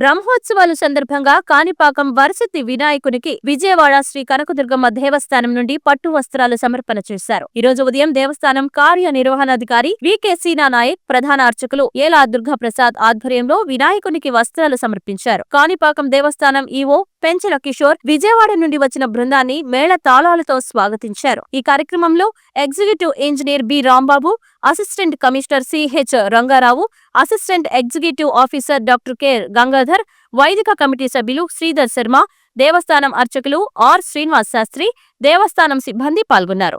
బ్రహ్మోత్సవాల సందర్భంగా కాణిపాకం వరసతి వినాయకునికి విజయవాడ శ్రీ కనకదుర్గమ్మ దేవస్థానం నుండి పట్టు వస్త్రాలు సమర్పణ చేశారు. ఈ రోజు ఉదయం దేవస్థానం కార్యనిర్వహణాధికారి వికే సీనా నాయక్ ప్రధాన అర్చకులు ఏలా దుర్గా ప్రసాద్ ఆధ్వర్యంలో వినాయకునికి వస్త్రాలు సమర్పించారు. కాణిపాకం దేవస్థానం ఈవో పెంచల కిషోర్ విజయవాడ నుండి వచ్చిన బృందాన్ని మేళ తాళాలతో స్వాగతించారు. ఈ కార్యక్రమంలో executive engineer B Rambabu assistant commissioner CH Rangarao assistant executive officer doctor K Gangadhar వైదిక కమిటీ సభ్యులు శ్రీధర్ శర్మ దేవస్థానం అర్చకులు ఆర్ శ్రీనివాస్ శాస్త్రి దేవస్థానం సిబ్బంది పాల్గొన్నారు.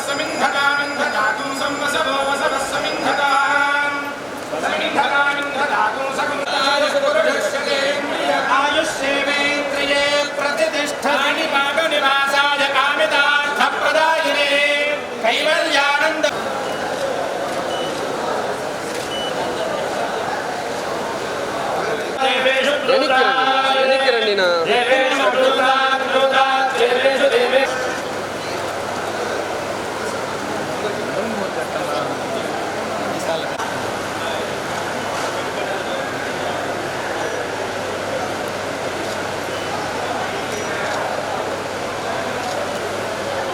वसवः